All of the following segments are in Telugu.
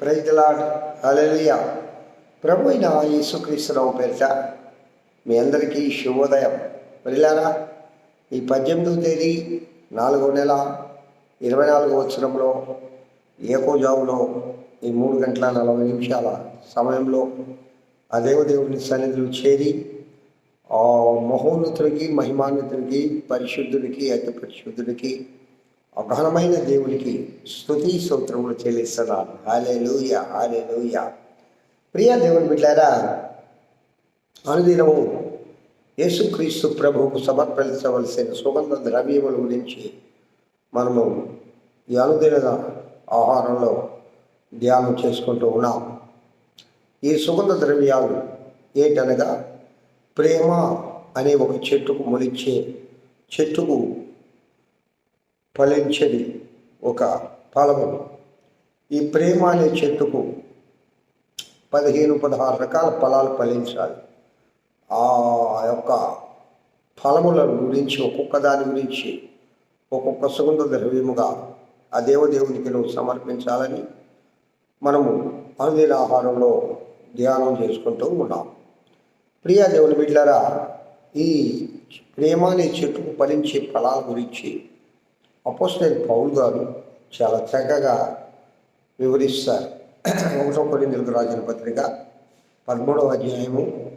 ప్రైజ్ లాడ్ అలెలియా ప్రభు అయిన యేసుక్రీస్తురావు పేరిట మీ అందరికీ శుభోదయం. వెళ్ళారా ఈ పద్దెనిమిదవ తేదీ నాలుగో నెల ఇరవై నాలుగో వచ్చరంలో ఏకోజావులో ఈ మూడు గంటల నలభై నిమిషాల సమయంలో ఆ దేవదేవుని సన్నిధిలో చేరి మహోన్నతుడికి మహిమాన్వితుడికి పరిశుద్ధుడికి అతి పరిశుద్ధుడికి అఘనమైన దేవునికి స్థుతి సూత్రములు చెల్లిస్తున్నాను హాలే లూయ హాలే లూయ ప్రియ దేవుని బిడ్డారా అనుదినము యేసుక్రీస్తు ప్రభువుకు సమర్పించవలసిన సుగంధ ద్రవ్యముల గురించి మనము ఈ అనుదిన ఆహారంలో ధ్యానం చేసుకుంటూ ఉన్నాం. ఈ సుగంధ ద్రవ్యాలు ఏంటనగా ప్రేమ అనే ఒక చెట్టుకు మొలిచే చెట్టుకు ఫలించేది ఒక ఫలము ఈ ప్రేమ అనే చెట్టుకు పదిహేను పదహారు రకాల ఫలాలు ఫలించాలి. ఆ యొక్క ఫలముల గురించి ఒక్కొక్క దాని గురించి ఒక్కొక్క సుగంధ ద్రవ్యముగా ఆ దేవదేవునికి నువ్వు సమర్పించాలని మనము అనుదిన ఆహారంలో ధ్యానం చేసుకుంటూ ఉన్నాం. ప్రియా దేవుని బిడ్డలారా ఈ ప్రేమ అనే చెట్టుకు ఫలించే ఫలాల గురించి అపోస్టల్ పౌల్ గారు చాలా చక్కగా వివరిస్తారు. ఒకటో కొరిందులకు రాసిన పత్రిక పదమూడవ అధ్యాయము.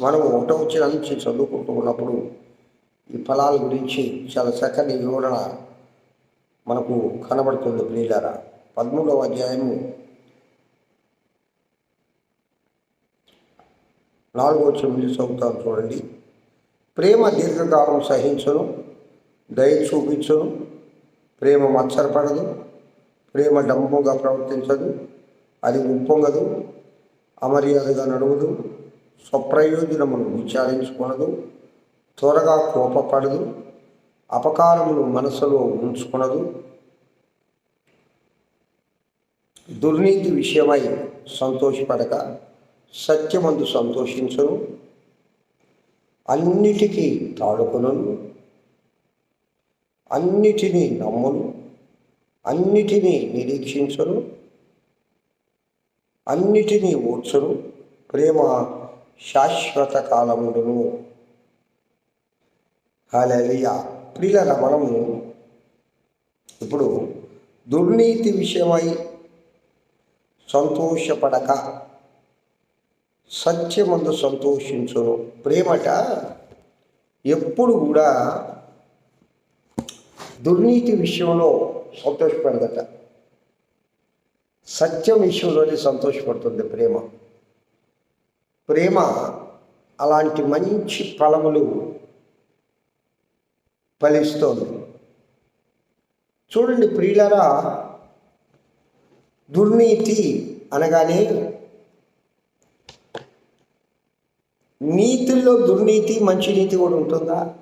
మనం ఒకటో వచ్చిన నుంచి చదువుకుంటూ ఉన్నప్పుడు ఈ ఫలాల గురించి చాలా చక్కని వివరణ మనకు కనబడుతుంది ప్రియులారా. పదమూడవ అధ్యాయము నాలుగో వచ్చిన చదువుతాను చూడండి. ప్రేమ దీర్ఘకాలం సహించను. దయ చూపించను ప్రేమ మచ్చరపడదు. ప్రేమ డంపంగా ప్రవర్తించదు. అది ఉప్పొంగదు. అమర్యాదగా నడువదు. స్వప్రయోజనమును విచారించుకునదు. త్వరగా కోపపడదు. అపకారమును మనసులో ఉంచుకొనదు. దుర్నీతి విషయమై సంతోషపడక సత్యమందు సంతోషించను. అన్నిటికీ తాడుకును అన్నిటినీ నమ్మును అన్నిటినీ నిరీక్షించను అన్నిటినీ ఓడ్చును ప్రేమ శాశ్వత కాలముడును. హాలలియా ప్రియుల మనము ఇప్పుడు దుర్నీతి విషయమై సంతోషపడక సత్యమందు సంతోషించును. ప్రేమట ఎప్పుడు కూడా దుర్నీతి విషయంలో సంతోషపడదట. సత్యం విషయంలోనే సంతోషపడుతుంది ప్రేమ. ప్రేమ అలాంటి మంచి ఫలములు ఫలిస్తోంది. చూడండి ప్రియులరా దుర్నీతి అనగానే నీతుల్లో దుర్నీతి మంచి నీతి కూడా ఉంటుందా?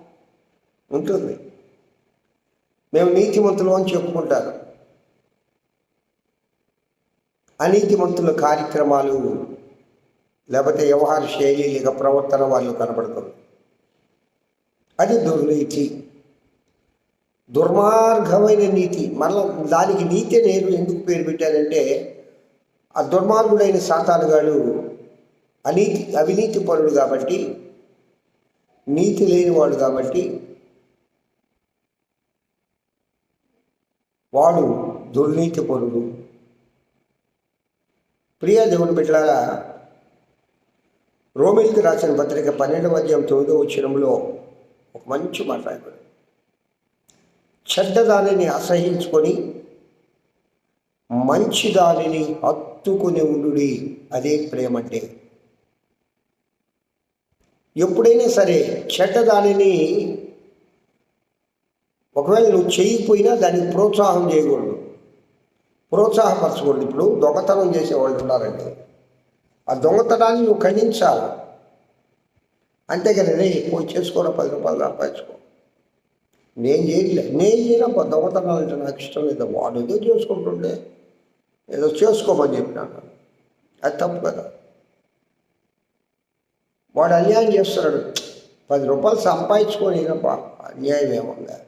ఉంటుంది. మేము నీతిమంతులు అని చెప్పుకుంటారు. అనీతిమంతుల కార్యక్రమాలు లేకపోతే వ్యవహార శైలి లేక ప్రవర్తన వాళ్ళు కనబడుతుంది అది దుర్నీతి. దుర్మార్గమైన నీతి. మళ్ళీ దానికి నీతే నేను ఎందుకు పేరు పెట్టానంటే ఆ దుర్మార్గుడైన సాతానుగాడు అనీతి అవినీతి పరుడు కాబట్టి నీతి లేనివాడు కాబట్టి వాడు దుర్నీతి పరుడు ప్రియ దేవుని బిడ్డలారా రోమిల్కి రాసిన పత్రిక పన్నెండవ అధ్యాయం తొమ్మిదో వచ్చినంలో ఒక మంచి మాట రాయబడి చెడ్డ దానిని అసహించుకొని మంచి దానిని హత్తుకుని ఉండుడి అదే ప్రేమ అంటే ఎప్పుడైనా సరే చెడ్డ దానిని ఒకవేళ నువ్వు చేయకపోయినా దానికి ప్రోత్సాహం చేయకూడదు. ప్రోత్సాహపరచకూడదు. ఇప్పుడు దొంగతనం చేసేవాళ్ళు ఉన్నారండి. ఆ దొంగతనాన్ని నువ్వు ఖండించాలి. అంతేగాని రే పోయి చేసుకోరా పది రూపాయలు సంపాదించుకో. నేను చేయలే నేను చేయనప్ప దొంగతనాలు అంటే నాకు ఇష్టం లేదు. వాడు ఏదో చేసుకుంటుండే. ఏదో చేసుకోమని చెప్పినాను అది తప్పు కదా. వాడు అన్యాయం చేస్తున్నాడు. పది రూపాయలు సంపాదించుకొని అన్యాయం ఏముందా ఆ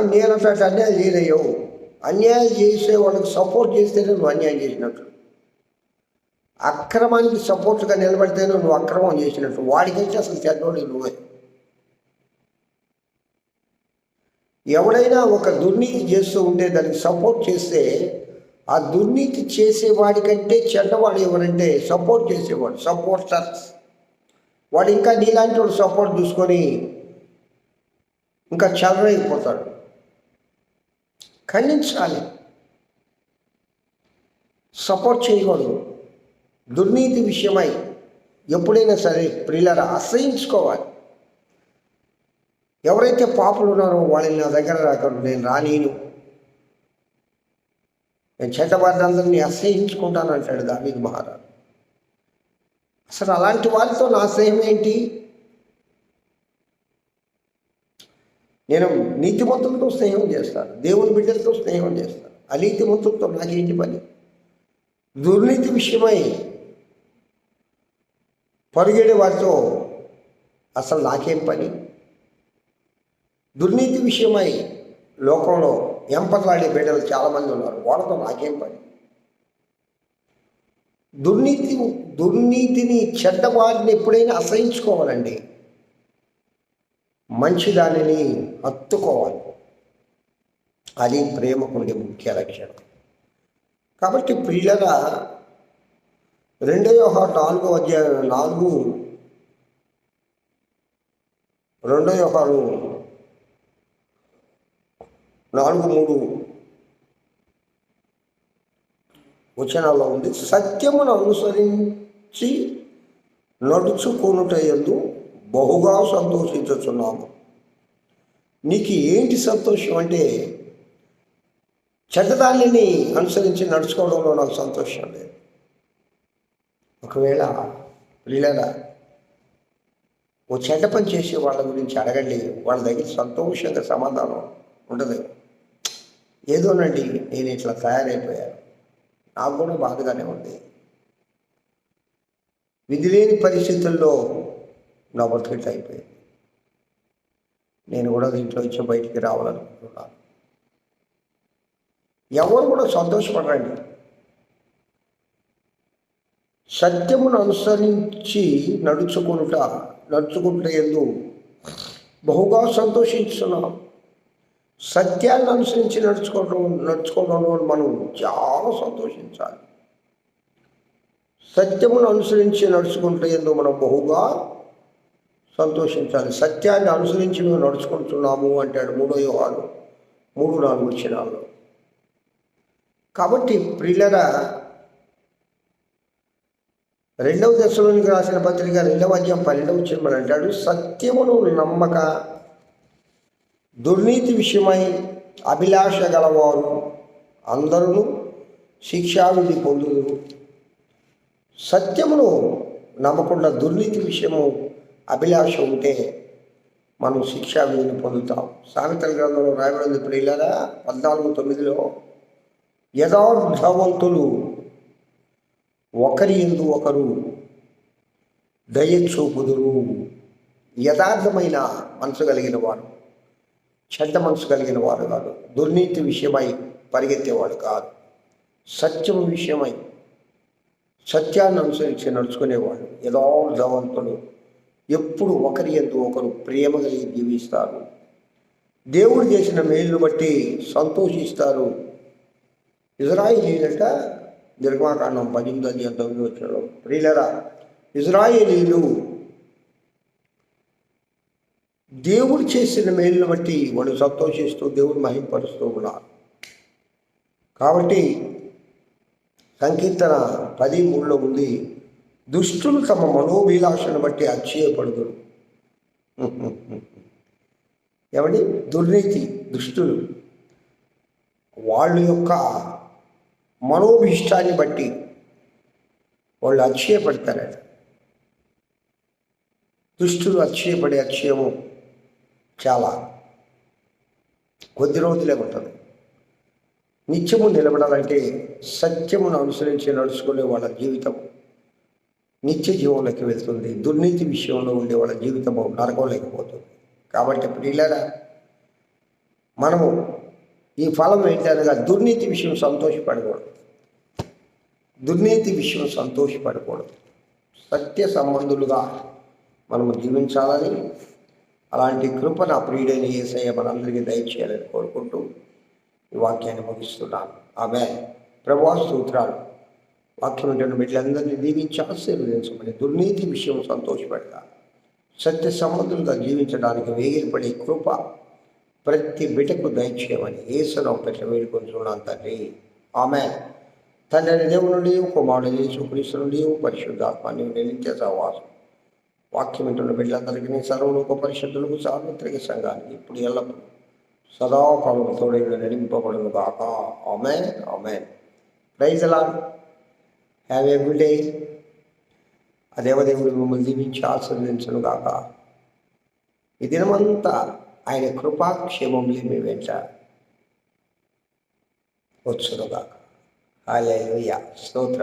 నేను అట్లా అన్యాయం చేయలేవు. అన్యాయం చేసే వాళ్ళకి సపోర్ట్ చేస్తేనే నువ్వు అన్యాయం చేసినట్టు. అక్రమానికి సపోర్ట్గా నిలబడితేనే నువ్వు అక్రమం చేసినట్టు. వాడికైతే అసలు చెడ్డోడి నువ్వే. ఎవడైనా ఒక దుర్నీతి చేస్తూ ఉంటే దానికి సపోర్ట్ చేస్తే ఆ దుర్నీతి చేసేవాడికంటే చెడ్డవాడు ఎవరంటే సపోర్ట్ చేసేవాడు సపోర్టర్స్ వాడు ఇంకా నీలాంటి వాడు సపోర్ట్ చూసుకొని ఇంకా చెలరైపోతాడు ఖండించాలి. సపోర్ట్ చేయకూడదు. దుర్నీతి విషయమై ఎప్పుడైనా సరే ప్రియులరా అసహించుకోవాలి. ఎవరైతే పాపులు ఉన్నారో వాళ్ళని నా దగ్గర రాకూడదు. నేను రానీను. నేను చెడ్డవారిని అసహించుకుంటాను అంటాడు దావీద్ మహారాజు. అసలు అలాంటి వారితో నా స్నేహం ఏంటి? నేను నీతిమంతులతో స్నేహం చేస్తాను దేవుని బిడ్డలతో స్నేహం చేస్తాను అనీతిమంతులతో నాకేంటి పని. దుర్నీతి విషయమై పరుగేడే వారితో అసలు నాకేం పని? దుర్నీతి విషయమై లోకంలో ఎంపట్లాడే బిడ్డలు చాలామంది ఉన్నారు. వాళ్ళతో నాకేం పని? దుర్నీతి దుర్నీతిని చెడ్డవారిని ఎప్పుడైనా అసహించుకోవాలండి. మంచి దానిని హత్తుకోవాలి. అది ప్రేమకుండే ముఖ్య లక్షణం. కాబట్టి పిల్లల రెండో వ్యవహార నాలుగో అధ్యాయం నాలుగు రెండో వ్యవహారం నాలుగు మూడు వచనాల్లో ఉంది. సత్యమును అనుసరించి నడుచుకొనుట ఎందు బహుగా సంతోషించుచున్నాము. నీకు ఏంటి సంతోషం అంటే చెడ్డదాన్ని అనుసరించి నడుచుకోవడంలో నాకు సంతోషం లేదు. ఒకవేళ పిల్లల ఓ చెడ్డ పని చేసే వాళ్ళ గురించి అడగండి వాళ్ళ దగ్గర సంతోషంగా సమాధానం ఉండదు. ఏదోనండి నేను ఇట్లా తయారైపోయాను. నాకు కూడా బాధగానే ఉంది. విధి లేని పరిస్థితుల్లో నా బతుకట్ అయిపోయింది. నేను కూడా దీంట్లో నుంచి బయటికి రావాలనుకుంటున్నాను. ఎవరు కూడా సంతోషపడరండి. సత్యమును అనుసరించి నడుచుకుంటా నడుచుకుంటే ఎందు బహుగా సంతోషించున్నాం సత్యాన్ని అనుసరించి నడుచుకోవడం నడుచుకోవడంలో మనం చాలా సంతోషించాలి. సత్యమును అనుసరించి నడుచుకుంటే ఎందు మనం బహుగా సంతోషించాలి. సత్యాన్ని అనుసరించి మేము నడుచుకుంటున్నాము అంటాడు మూడో యోహాలు మూడు నాలుగు వచ్చినాలు కాబట్టి ప్రిల్లరా రెండవ దశలోనికి రాసిన పత్రిక రెండవ అధ్యాయం పన్నెండవ చిరుమని అంటాడు సత్యమును నమ్మక దుర్నీతి విషయమై అభిలాష గలవారు అందరూ శిక్షావిధి పొందుదురు. సత్యమును నమ్మకుండా దుర్నీతి విషయము అభిలాష ఉంటే మనం శిక్షా విధిని పొందుతాం. సామెతల గ్రంథంలో రాయబడింది ప్రియులరా పద్నాలుగు తొమ్మిదిలో యథార్థవంతులు ఒకరి ఎందు ఒకరు దయచూపుదురు యథార్థమైన మనసు కలిగిన వారు చెడ్డ మనసు కలిగిన వారు కాదు. దుర్నీతి విషయమై పరిగెత్తేవాడు కాదు. సత్యం విషయమై సత్యాన్ని అనుసరించి నడుచుకునేవాడు యథార్థవంతులు ఎప్పుడు ఒకరి ఎందు ఒకరు ప్రేమ కలిగి జీవిస్తారు. దేవుడు చేసిన మేలును బట్టి సంతోషిస్తారు. ఇజ్రాయిలీలట నిర్మాకాండం పద్దెనిమిది అధ్యాయం తొమ్మిది వచ్చిన ప్రియులరా ఇజ్రాయేలీలు దేవుడు చేసిన మేలును బట్టి వాళ్ళు సంతోషిస్తూ దేవుడు మహింపరుస్తూ ఉన్నారు. కాబట్టి సంకీర్తన పది మూడులో ఉంది. దుష్టులు తమ మనోభిలాషను బట్టి అక్షయపడుదురు ఏమండి? దుర్నీతి దుష్టులు. వాళ్ళ యొక్క మనోభిష్టాన్ని బట్టి వాళ్ళు అక్షయపడతారట దుష్టులు అక్షయపడే అక్షయము చాలా కొద్ది రోజులే ఉంటుంది. నిత్యము నిలబడాలంటే సత్యమును అనుసరించి నడుచుకునే వాళ్ళ జీవితం నిత్య జీవంలోకి వెళ్తుంది. దుర్నీతి విషయంలో ఉండే వాళ్ళ జీవితం నరకం లేకపోతుంది కాబట్టి ప్రియులరా మనము ఈ ఫలం ఏంటనగా దుర్నీతి విషయం సంతోషపడకూడదు. దుర్నీతి విషయం సంతోషపడకూడదు. సత్య సంబంధులుగా మనము జీవించాలని అలాంటి కృప నా ప్రియుడైన ఏసయ్య మనందరికీ దయచేయాలని కోరుకుంటూ ఈ వాక్యాన్ని ముగిస్తున్నాను. ఆమె ప్రభా సూత్రాలు వాక్యం వింటున్న బిడ్డలందరినీ దీవించి ఆశీర్వదించమని దుర్నీతి విషయం సంతోషపెడతా. సత్య సంబంధులుగా జీవించడానికి వేగిరపడే కృప ప్రతి బిడ్డకు దయచేయమని ఏసునాం పెట్ట వేడుకొంచున్నాను తండ్రి. ఆమె తండ్రి దేవుని కుమారుడు యేసుక్రీస్తు నుండి పరిశుద్ధాత్మాన్ని నిత్య సహవాసం. వాక్యం వింటున్న బిడ్డలందరికీ సర్వలోక పరిశుద్ధులకు సార్వత్రిక సంఘానికి ఇప్పుడు ఎల్లప్పుడు సదాకాలం తోడైన నడింపబడును కాక ఆమె ఆమె ప్రైజ్ ఎలా హ్యావ్ ఏ గుడ్ డే ఆ దేవదేవుడు మిమ్మల్ని దీవించి ఆశీర్వదించను గాక ఈ దినమంతా ఆయన కృపాక్షేమములు మీ వెంట వచ్చును గాక హాలే స్తోత్ర